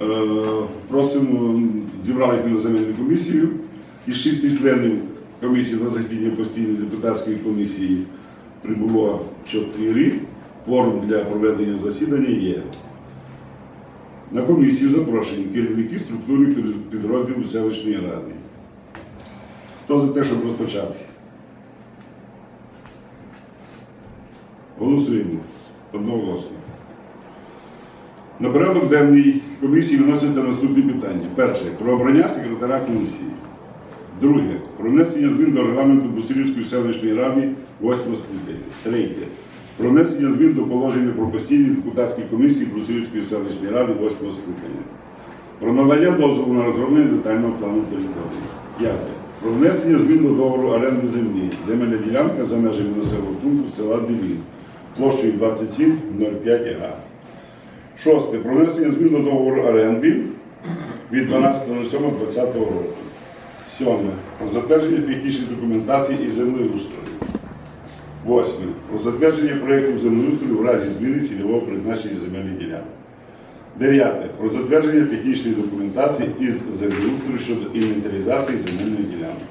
Е, Просимо, зібралися земельну комісію із шести членів комісії на засідання постійної депутатської комісії прибуло чотири. Форум для проведення засідання є. На комісію запрошені керівники структури під- підрозділу селищної ради. Хто за те, щоб розпочати? Голосуємо одноголосно. На порядок денний комісії виносяться наступні питання. Перше про обрання секретаря комісії. Друге про внесення змін до регламенту Бусирівської селищної ради 8 скликання. Третє про внесення змін до положення про постійні депутатські комісії Брусилівської селищної ради 8 скликання. Про надання дозволу на розроблення детального плану території. П'яте. Про внесення змін до договору оренди землі. Земельна ділянка за межами населеного пункту села Дивін площею 27,05 га. Шосте. Про внесення змін до договору оренди від 12.07.2020 року. Сьоме. Про затвердження технічної документації і землеустрою. Восьме. Про затвердження проєктів землеустрою в разі зміни цільового призначення земельних ділянок. Дев'яте. Про затвердження технічної документації із землеустрою щодо інвентаризації земельної ділянки.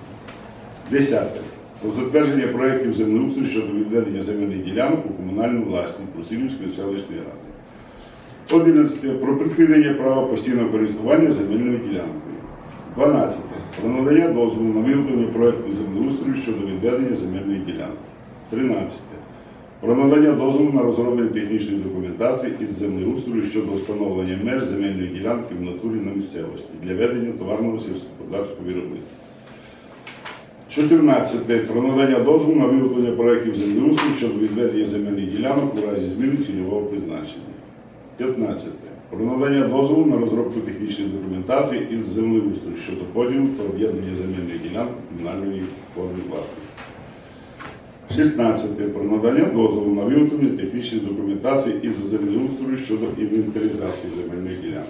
Десяте. Про затвердження проєктів землеустрою щодо відведення земельних ділянок у комунальну власність Просилівської селищної ради. Одинадцяте. Про припинення права постійного користування земельною ділянкою. 12. Про надання дозволу на виготовлення проєкту землеустрою щодо відведення земельної ділянки. 13. Про надання дозволу на розроблення технічної документації із землеустрою щодо встановлення меж земельної ділянки в натурі на місцевості для ведення товарного сільськогосподарського виробництва. 14. Про надання дозволу на виготовлення проєктів землеустрою щодо відведення земельних ділянок у разі зміни цільового призначення. 15. Про надання дозволу на розробку технічної документації із землеустрою щодо поділу та об'єднання земельної ділянки комунальної форми власності. 16. Про надання дозволу на виготовлення технічної документації із землеустрою щодо інвентаризації земельної ділянки.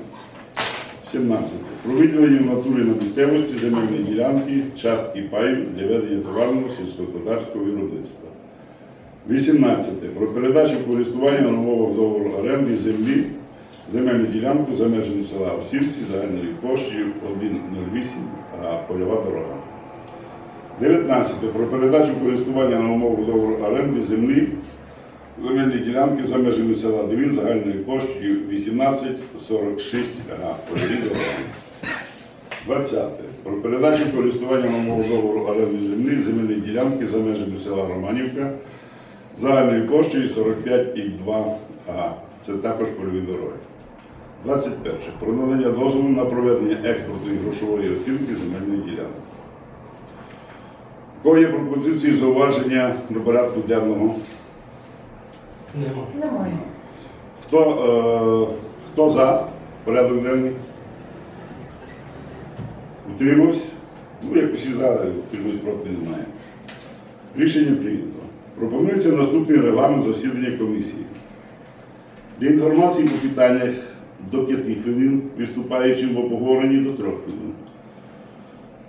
17. Про виділення в натурі на місцевості земельної ділянки, частки паю для ведення товарного сільськогосподарського виробництва. 18. Про передачу користування умовах договору оренди землі земельну ділянку за межами села Осівці загальною площею 1,08 а польова дорога. 19. Про передачу користування умовах договору оренди землі земельні ділянки за межами села Девін загальною площею 18,46 га польові дороги. 20. Про передачу користування умовах договору оренди землі земельні ділянки за межами села Романівка загальною площею 45,2 га. Це також польові дороги. 21. Про надання дозволу на проведення експортної грошової оцінки земельної ділянки. У кого є пропозиції зауваження до порядку денного? Нема. Немає. Хто, е, хто за порядок денний? Утримався? Ну, як всі за, утримуюсь проти немає. Рішення прийнято. Пропонується наступний регламент засідання комісії. Для інформації по питаннях до 5 хвилин, виступаючим в обговоренні до 3 хвилин.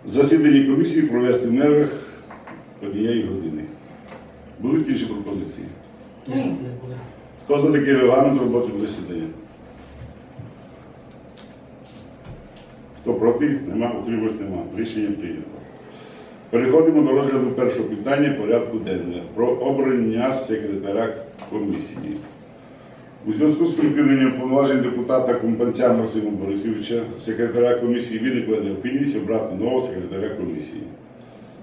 Засідання комісії провести в межах однієї години. Будуть інші пропозиції? Ні. Хто за такий регламент роботи засідання? Хто проти? Нема, утримуюсь, нема. Рішення прийнято. Переходимо до розгляду першого питання порядку денного про обрання секретаря комісії. У зв'язку з припиненням повноважень депутата Компанця Максима Борисовича, секретаря комісії виникла необхідність обрати нового секретаря комісії.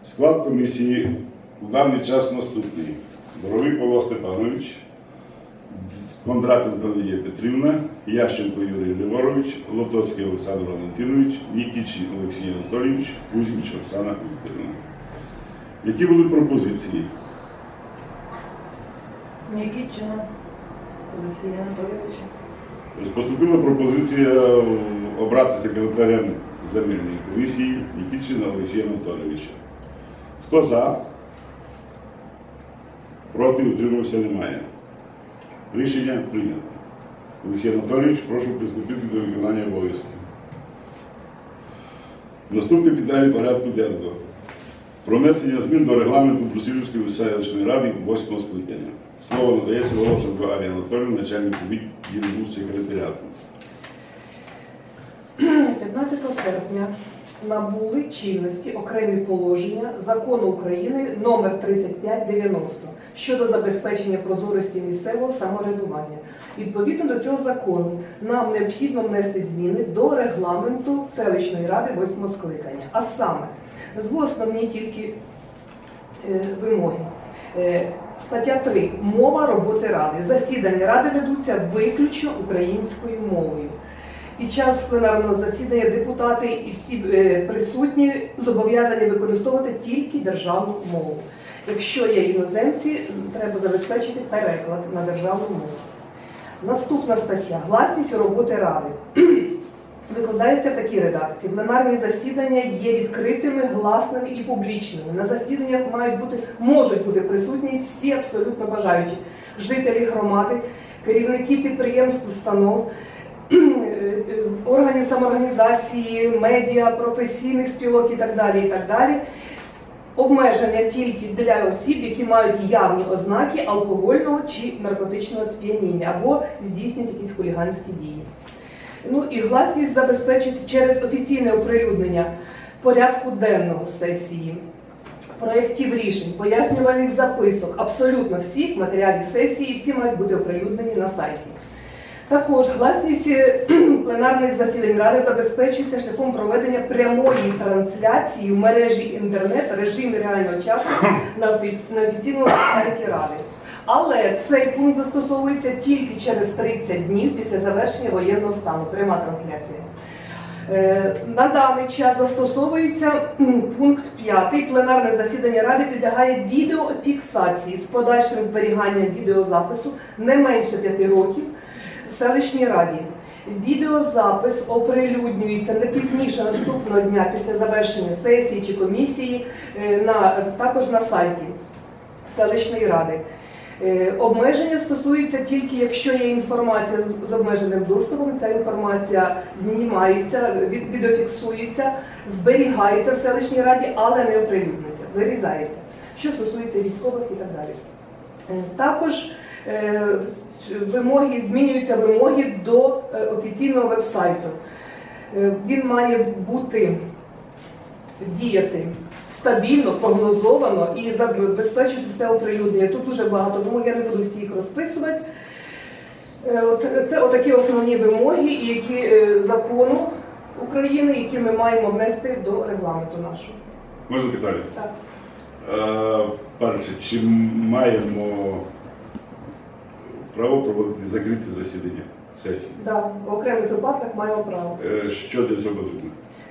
Склад комісії у даний час наступний. Боровий Павло Степанович, Кондратенко Надія Петрівна, Ященко Юрій Льворович, Лотоцький Олександр Валентинович, Нікічин Олексій Анатолійович, Кузьміч Оксана Вікторівна. Які будуть пропозиції? Нікітчина Олексія Анатолійовича. Тобто Поступила пропозиція обрати секретарем земельної комісії Нікічина Олексія Анатолійовича. Хто за? Проти утримався немає. Рішення прийнято. Олексій Анатолійович, прошу приступити до виконання обов'язків. Наступне питання порядку денного. Про внесення змін до регламенту Брусилівської селищної ради 8 скликання. Слово надається Волошенко Арії Анатолію, начальнику відділу секретаріату. 15 серпня набули чинності окремі положення закону України номер 3590 щодо забезпечення прозорості місцевого самоврядування. Відповідно до цього закону нам необхідно внести зміни до регламенту селищної ради восьмого скликання. А саме, назву основні тільки е, вимоги. Е, Стаття 3. Мова роботи ради. Засідання ради ведуться виключно українською мовою. Під час пленарного засідання депутати і всі е, присутні зобов'язані використовувати тільки державну мову. Якщо є іноземці, треба забезпечити переклад на державну мову. Наступна стаття гласність роботи ради. Викладається в такій редакції. Пленарні засідання є відкритими, гласними і публічними. На засіданнях мають бути, можуть бути присутні всі абсолютно бажаючі жителі громади, керівники підприємств, установ, органів самоорганізації, медіа, професійних спілок і так далі. І так далі. Обмеження тільки для осіб, які мають явні ознаки алкогольного чи наркотичного сп'яніння або здійснюють якісь хуліганські дії. Ну і гласність забезпечують через офіційне оприлюднення порядку денного сесії, проєктів рішень, пояснювальних записок, абсолютно всіх матеріалів сесії, всі мають бути оприлюднені на сайті. Також гласність е, пленарних засідань ради забезпечується шляхом проведення прямої трансляції в мережі інтернет в режимі реального часу на офіційному сайті ради. Але цей пункт застосовується тільки через 30 днів після завершення воєнного стану. Пряма трансляція. Е, На даний час застосовується пункт 5. Пленарне засідання Ради підлягає відеофіксації з подальшим зберіганням відеозапису не менше 5 років в селищній раді. Відеозапис оприлюднюється не пізніше наступного дня після завершення сесії чи комісії, е, на, також на сайті селищної ради. Е, Обмеження стосується тільки, якщо є інформація з- обмеженим доступом, ця інформація знімається, від- відеофіксується, зберігається в селищній раді, але не оприлюднюється, вирізається, що стосується військових і так далі. Е, Також вимоги змінюються вимоги до е, офіційного вебсайту. Е, Він має бути діяти стабільно, прогнозовано і забезпечити все оприлюднення. Тут дуже багато вимог, я не буду всі їх розписувати. Е, це отакі основні вимоги, які закону України, які ми маємо внести до регламенту нашого. Можна питання? Так. Перше, чи маємо право проводити закриті засідання сесії? Да, в окремих випадках маємо право. Е, Що для цього потрібно?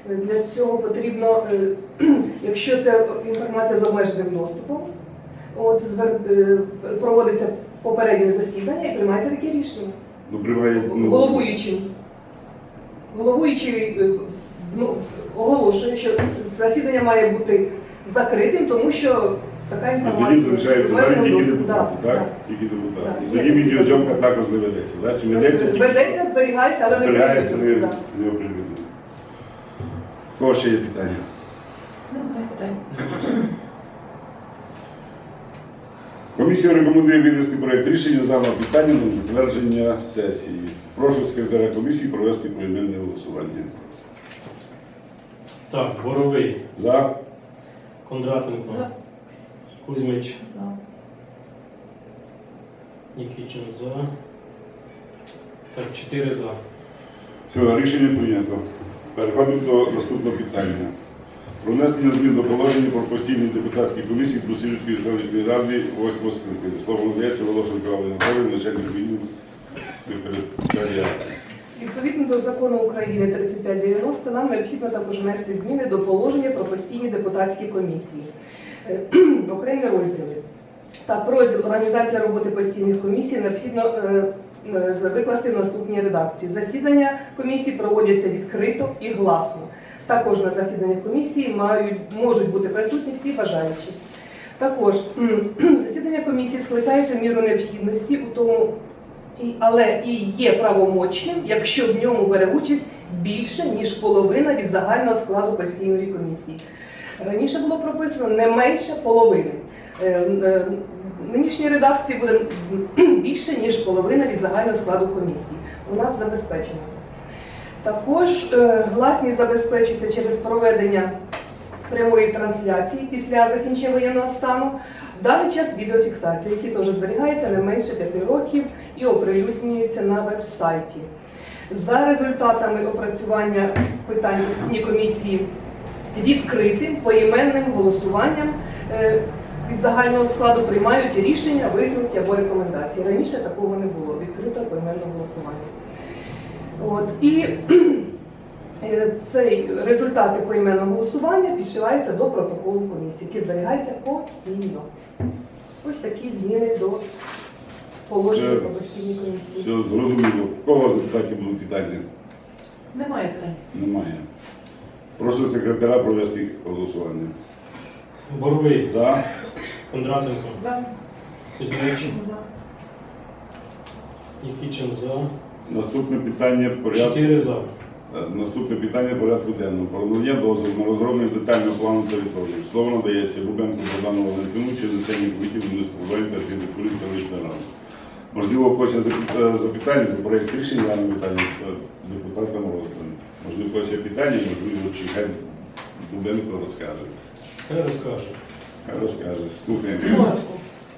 Для цього потрібно, е, якщо це інформація з обмеженим доступом, от звер- е, проводиться попереднє засідання і приймається таке рішення. Ну, приймає, ну, Головуючим. Головуючий е, ну, оголошує, що засідання має бути закритим, тому що така І інформація. тоді залишаються далі тільки депутати, так? Тільки депутати. І тоді відеозйомка також не ведеться, так? Чи ведеться тільки Ведеться, зберігається, але не зберігається, не, оприлюднено. В Кого ще є питання? Немає питань. Комісія рекомендує винести проект рішення з даного питання на затвердження сесії. Прошу секретаря комісії провести поіменне голосування. Так, Боровий, За. Кондратенко, За. Кузьмич, За. Нікічин за. Так, 4 за. Все, рішення прийнято. Переходимо до наступного питання. Про внесення змін до положення про постійні депутатські комісії Брусилівської селищної ради 8 скликання. Слово надається Волошенко Олені Анатолійовні, начальник відділу секретаріату. Відповідно до закону України 3590 нам необхідно також внести зміни до положення про постійні депутатські комісії. Окремі розділи. Так, розділ організація роботи постійних комісій необхідно е, е, викласти в наступній редакції. Засідання комісії проводяться відкрито і гласно. Також на засіданнях комісії мають, можуть бути присутні всі бажаючі. Також засідання комісії скликається міру необхідності у тому, але і є правомочним, якщо в ньому бере участь більше ніж половина від загального складу постійної комісії. Раніше було прописано не менше половини. Е, е, нинішній редакції буде більше ніж половина від загального складу комісії. У нас забезпечено це. Також е, гласність забезпечити через проведення прямої трансляції після закінчення воєнного стану. Даний час відеофіксація, які теж зберігається не менше 5 років і оприлюднюється на веб-сайті. За результатами опрацювання питань комісії відкритим поіменним голосуванням е, від загального складу приймають рішення, висновки або рекомендації. Раніше такого не було. Відкрито поіменне голосування. От і е, цей результати поіменного голосування підшиваються до протоколу комісії, який зберігається постійно. Ось такі зміни до положення про постійні комісії. Все зрозуміло. В кого депутатів будуть питання? Немає питань. Немає. Прошу секретаря провести голосування. Боровий, За. Кондратенко, За. Кузьмич, За. Нікічин за. Наступне питання порядку. 4 за. Е, Наступне питання порядку денного. Про надання дозволу на розроблення детального плану території. Слово надається Бубенку Богдану Валентину, чи начальнику відділу містобудування та архітектури селищної ради. Можливо, хоче запит- е, запитання про проєкт рішення дане питання е, депутатам роздані. Можливо, хоче питання, можливо, чи хай Бубенко розкаже. Хай розкаже. Хай розкаже. Слухаємо. Коротко.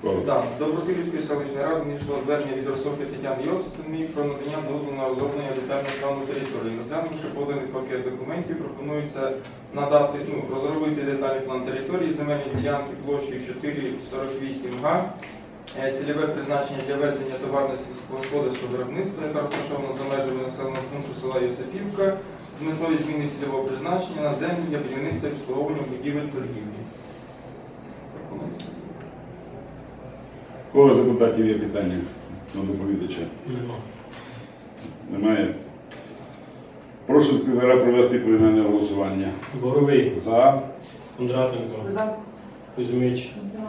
Коротко. Так, до Брусилівської селищної ради надійшло звернення від Росохи Тетяни Йосипівни про надання дозволу на розроблення детального плану території. Розглянувши поданий пакет документів, пропонується надати, ну, розробити детальний план території земельні ділянки площею 448 га. Е, Цільове призначення для ведення товарно сільськогосподарського виробництва, яка розташована за межами населеного пункту села Йосипівка, з метою зміни цільового призначення на землю для будівництва і обслуговування будівель торгівлі. У Кого з депутатів є питання до доповідача? Нема. Немає. Прошу секретаря провести поіменне голосування. Боровий, За. Кондратенко, За. Кузьмич, За.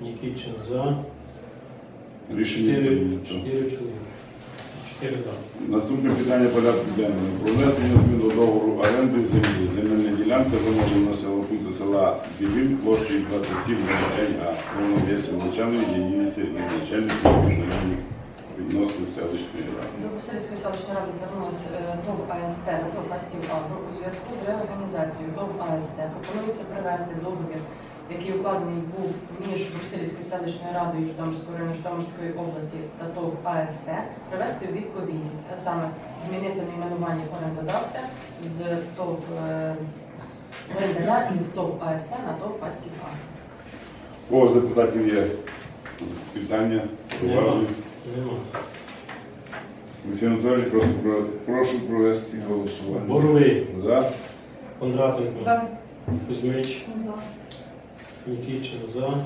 Нікічин за. Рішення 4, прийнято. 4 чоловіки. 4 за. Наступне питання порядку денного. Про внесення змін до договору оренди землі. Земельна ділянка замовлена населеного пункту села Білін площею 27 га. Воно дається начальник діяльниці і начальник регіональних відносин селищної ради. До Брусилівської селищної ради звернулася ТОВ АСТ на ТОВ Астів Агро у зв'язку з реорганізацією ТОВ АСТ. Пропонується привести договір, який укладений був між Брусилівською селищною радою Житомирської району Житомирської області та ТОВ АСТ, привести у відповідність, а саме змінити найменування орендодавця з ТОВ е, орендаря із ТОВ АСТ на ТОВ Астів Агро. У з депутатів є питання? Нема. Нема. Олексій Анатолійович, прошу, про- прошу провести голосування. Боровий, За. Кондратенко, За. Кузьмич, За. Нікічин за.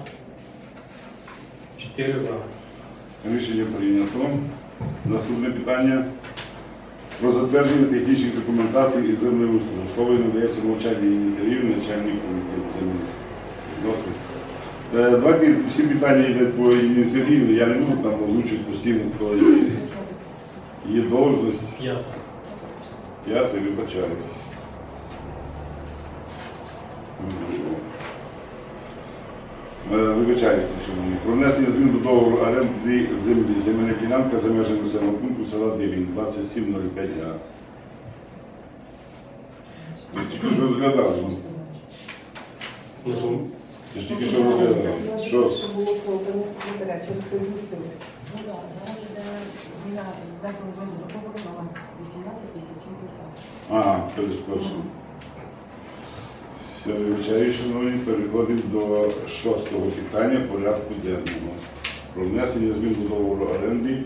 4 за. Рішення прийнято. Наступне питання про затвердження технічних документацій і землеустрою. Слово надається мовчання начальнику відділу землі. Відносин. Е, Давайте всі питання йдуть по Сергіївні. Я не буду там озвучувати постійно, є. Є должність. 5. Я це вибачаюсь. Е, Вибачаюсь, шановні. Про внесення змін до договору оренди землі. Земельна ділянка за межами населеного пункту села Дивін, 2705 га. Ти ж тільки що розглядав. ну. Ну, то Ти ж тільки що розглядав. Що? Що було подано секретаря, через це змістилось. Ну так, зараз іде зміна, внесення змін до договору номер 185750. Ага, перескочив. Все, вибачаю, шановні, переходимо до шостого питання порядку денного. Про внесення змін до договору оренди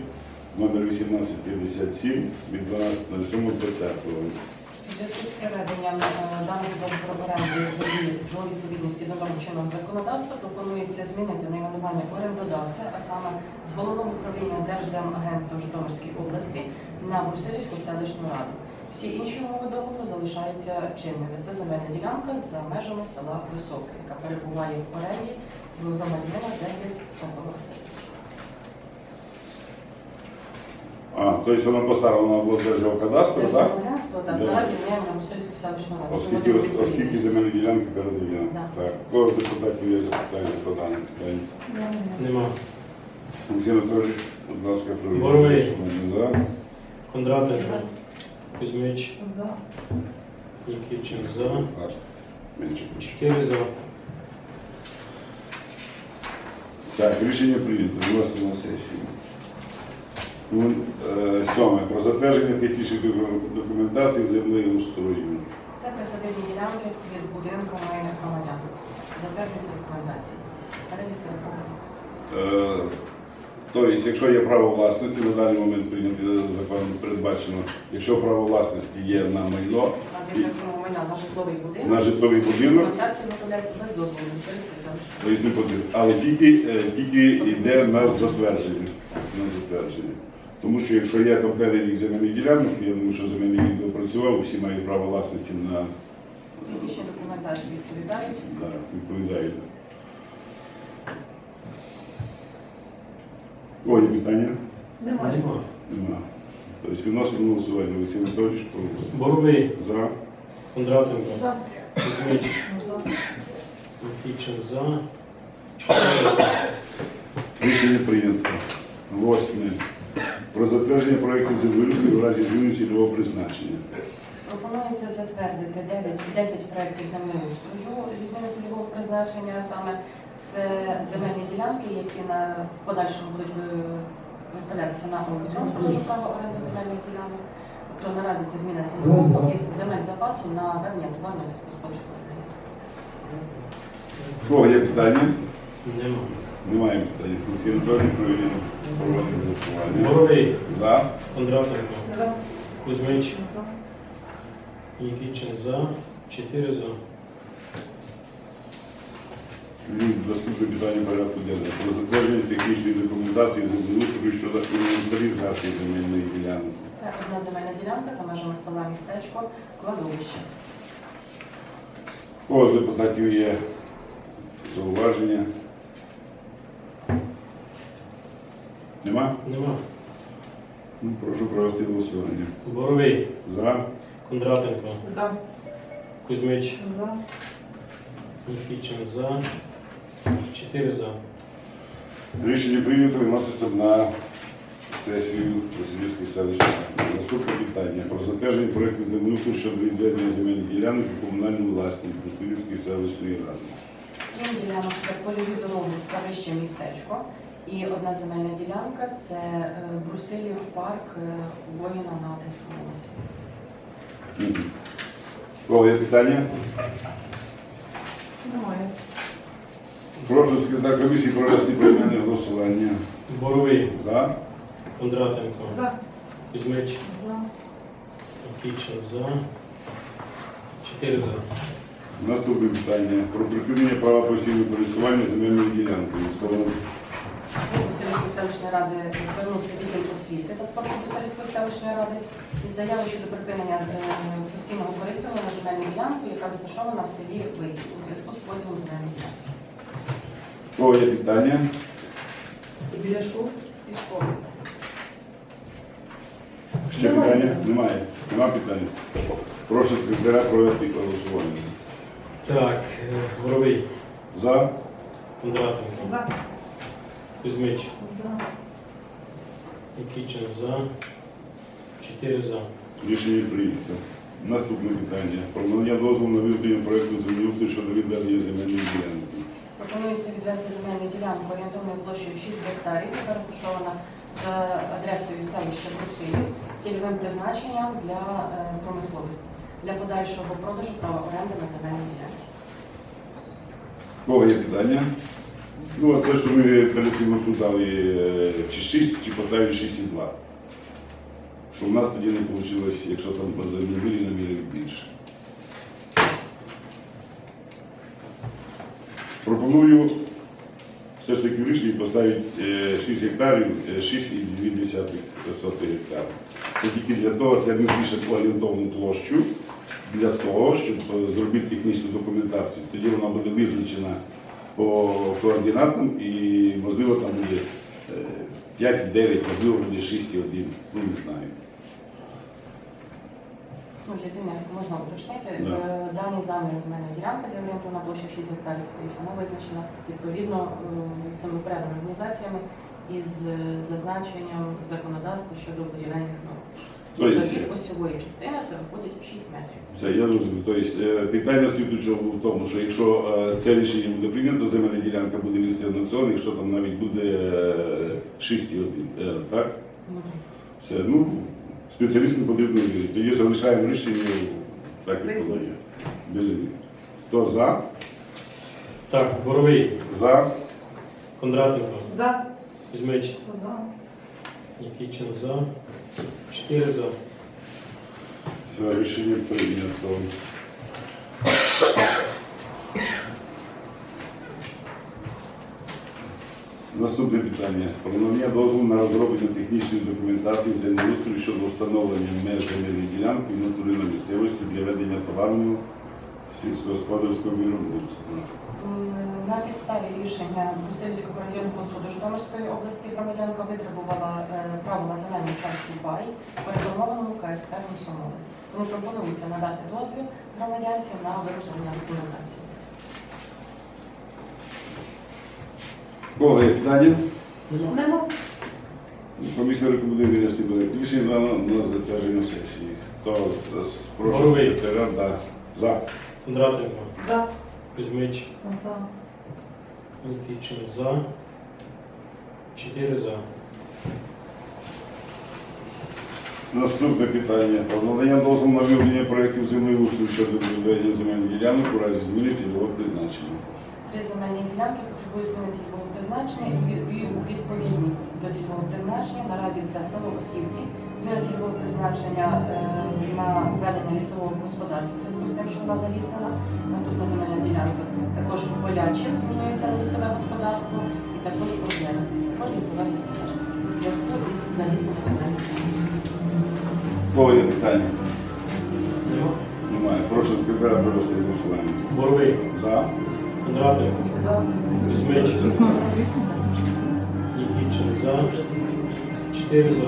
номер 1857 від 12.07.20. У зв'язку з приведенням е, даного договору оренди землі до відповідності до норм чинного законодавства пропонується змінити найменування орендодавця, а саме з головного управління Держземагентства в Житомирській області на Брусилівську селищну раду. Всі інші умови договору залишаються чинними. Це земельна ділянка за межами села Високе, яка перебуває в оренді в громадянина Дегріс Павла Васильовича. А, тобто воно поставлено було так? Держземагентство, так, Да. наразі міняємо на Брусилівську селищну раду. Оскільки, Тому до оскільки земельні ділянки передаємо. Да. Так, кого з депутатів є запитання по даному питанню? Нема. Олексій Анатолійович, будь ласка, проведіть Боровий. голосування за. Кондратенко, Кузьмич, За. Нікічин за. Чотири за. Так, рішення прийнято. Виносимо на сесію. Ну, е, Сьоме. Про затвердження технічної доку- документації землеустрою. Це присадибні ділянки під будинками громадян. Затверджуються документації. Перелік переходимо. Е, Тобто, якщо є право власності, на даний момент прийнятий закон передбачено, якщо право власності є на майно, На майна на житловий будинок. на житловий будинок, Документація без дозволу. Не потрібно. Але тільки, е, тільки йде на затвердження. На затвердження. Тому що якщо є там перелік земельних ділянок, я думаю, що земельний відділ працював, всі мають право власності на Технічні документації відповідають. да, відповідають. О, питання? Немає. Нема. Тобто відносно голосування. Олексій Анатолійович. Боровий, За. Кондратенко, За. Кузьмич, За. Нікічин за. Рішення прийнято. Восьме. Про затвердження проєктів землеустрою в разі зміни цільового призначення. Пропонується затвердити 9, 10 проєктів землеустрою зі зміни цільового призначення, а саме це земельні ділянки, які на в подальшому будуть виставлятися на аукціон з продажу права оренди земельних ділянок. Тобто наразі це зміна цільового із земель запасу на ведення товарного сільськогосподарського виробництва. Кого є питання? Нема. Немає питань. Олексій Анатолійович, проведено проводимо голосування. Боровий, За. Кондратенко, За. Кузьмич, За. Нікічин за. Чотири за. Наступне питання порядку денного. Про затвердження технічної документації землеустрою щодо інвентаризації земельної ділянки. Це одна земельна ділянка за межами села містечко, кладовище. У кого з депутатів є зауваження? Нема? Нема. Ну, Прошу провести голосування. Боровий, За. Кондратенко, За. Кузьмич, За. Нікічин за. Чотири за. Рішення прийнято виноситься на сесію Васильівської селищної ради. Наступне питання про затвердження проєкту землеустрою щодо відведення земельних ділянок у комунальну власність Васильівської селищної ради. Сім ділянок це польові дороги ставище містечко. І одна земельна ділянка це е, Брусилів парк е, воїна на Одеському місці. Мгм. Кого є питання? Немає. Прошу секретар комісії провести поіменне голосування. Боровий, За. Кондратенко, За. Кузьмич, За. Нікічин за. Чотири за. Наступне питання про припинення права постійного користування земельною ділянкою. Слово Васильівської селищної ради звернувся відділ освіти та спорту Васильівської селищної ради із заявою щодо припинення е, постійного користування на земельну ділянку, яка розташована в селі Виїзд у зв'язку з поділом земельної ділянки. Кого є питання? Біля школи? Від школи. Ще питання? Немає. Нема питань. Прошу секретаря провести голосування. Так, е, Боровий, За. Кондратенко, За. Кузьмич, За. Нікічин за. Чотири за. Рішення прийнято. Наступне питання. Про надання дозволу на виготовлення проєкту землеустрою щодо відведення земельної ділянки. Пропонується відвести земельну ділянку орієнтовною площею 6 гектарів, яка розташована за адресою селища Брусилів з цільовим призначенням для е, промисловості, для подальшого продажу права оренди на земельній ділянці. Кого є питання? Ну, а це, що ми перед цим обсуждали, е, чи 6, чи поставили 6,2. Що в нас тоді не вийшло, якщо там по землі намірів більше. Пропоную все ж таки в поставити е, 6 гектарів, е, 6,2 соти гектара. Це тільки для того, це ми більше орієнтовну площу для того, щоб е, зробити технічну документацію. Тоді вона буде визначена по координатам і, можливо, там буде е, 5,9, можливо, буде 6,1, ну не знаю. Ну, єдине, можна уточнити, Да. е, дані замір земельної ділянки, де орієнтовна площа 6 гектарів стоїть, вона визначена відповідно е, організаціями із е, зазначенням законодавства щодо будівельних норм. То є. Осьової частини це виходить 6 метрів. Все, я зрозумів. Тобто питання слідуючого в тому, що якщо це рішення буде прийнято, земельна ділянка буде вести на аукціон, якщо там навіть буде 6,1, е, так? Ну, Все, ну, спеціалістам потрібно вірити. Тоді залишаємо рішення так, як Без воно є. Без змін. Хто за? Так, Боровий, За. Кондратенко, За. Кузьмич, За. Нікічин за. Чотири за. Все, рішення прийнято. Наступне питання. Про надання дозволу на розроблення технічної документації землеустрою щодо встановлення меж земельної ділянки в натурі на місцевості для ведення товарного сільськогосподарського виробництва. На підставі рішення Брусилівського районного суду Житомирської області громадянка витребувала е, право на земельну частку пай передомовленому КСП «Комсомолець». Тому пропонується надати дозвіл громадянці на вироблення документації. Кого є питання? Нема. Комісія рекомендує винести проект рішення на, на затвердження сесії. Хто з- з- прошу Голови. секретаря да. за. Кондратенко, За. Кузьмич, За. Нікічин за. Чотири за. Наступне питання. Про надання дозволу на виявлення проєктів землеустрою щодо відведення земельних ділянок у разі зміни цільового призначення. Три земельні ділянки потребують зміни цільового призначення і у відповідність до цільового призначення. Наразі це село Осівці. Зміна цільового призначення е, на ведення лісового господарства. В зв'язку з тим, що вона заліснена. Наступна земельна ділянка також у Болячі змінюється на лісове господарство і також у Озера. Також лісове господарство. Зв'язку із залісненням земельних ділянок. Є питання? Немає. Прошу провести голосування. Боровий, За. Кондратенко, За. Кузьмич, Нікічин за. Чотири за.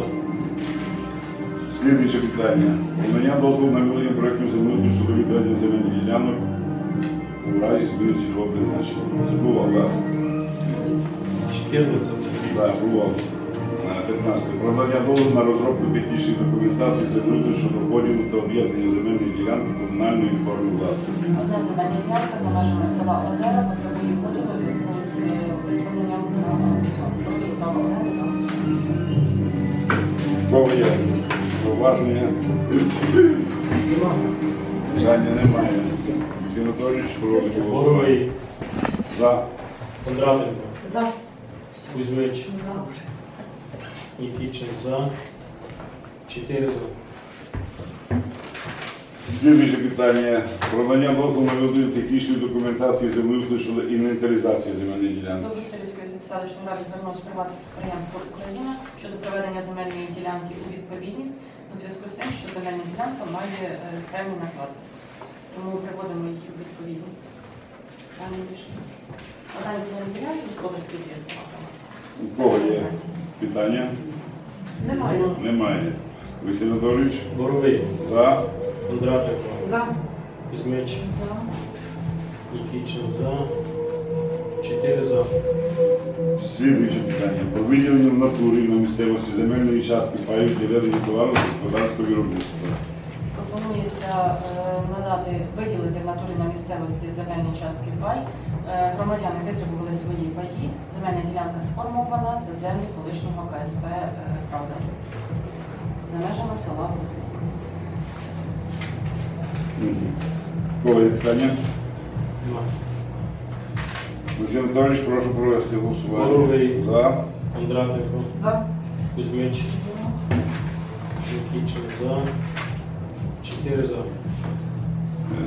Слідуюче питання. Надання дозволу на виявлення проєктів землеустрою щодо відведення земельних ділянок у разі зміни цільового призначення. Це було, так? 14. Так, було. Е, 15. Про надання дозволу на розробку технічної документації землеустрою щодо поділу та об'єднання земельної ділянки комунальної форми власності. Одна земельна ділянка за межами села Озера потребує поділу у зв'язку з е, виставленням. Продажу права оренди. Кого є зауваження? Питання немає. Олексій Анатолійович, проводить голосування. За. Кондратенко, За. Кузьмич, За. Нікічин за. Чотири за. Слідуюче питання. Про надання дозволу на виявлення технічної документації землеустрою щодо інвентаризації земельної ділянки. До Брусилівської селищної ради звернулося приватне підприємство Україна щодо проведення земельної ділянки у відповідність у зв'язку з тим, що земельна ділянка має е, певні наклади. Тому приводимо її у відповідність. Пані рішення. Одна із земельних ділянок господарський двір. У кого є питання? Немає. Немає. Олексій Анатолійович, Боровий, за. Кондратенко, За. Кузьмич, За. Нікічин за. Чотири за. Слідуюче питання. Про виділення в натурі на місцевості земельної частки паю для ведення товару господарського виробництва. Пропонується е, надати, виділити в натурі на місцевості земельні частки пай. Е, Громадяни витребували свої паї. Земельна ділянка сформована. Це землі колишнього КСП е, Правда. За межами села. У питання? Олексій Анатолійович, прошу провести голосування. Боровий. За. Кондратенко, За. Кузьмич, Нікічин за. Чотири за. Е,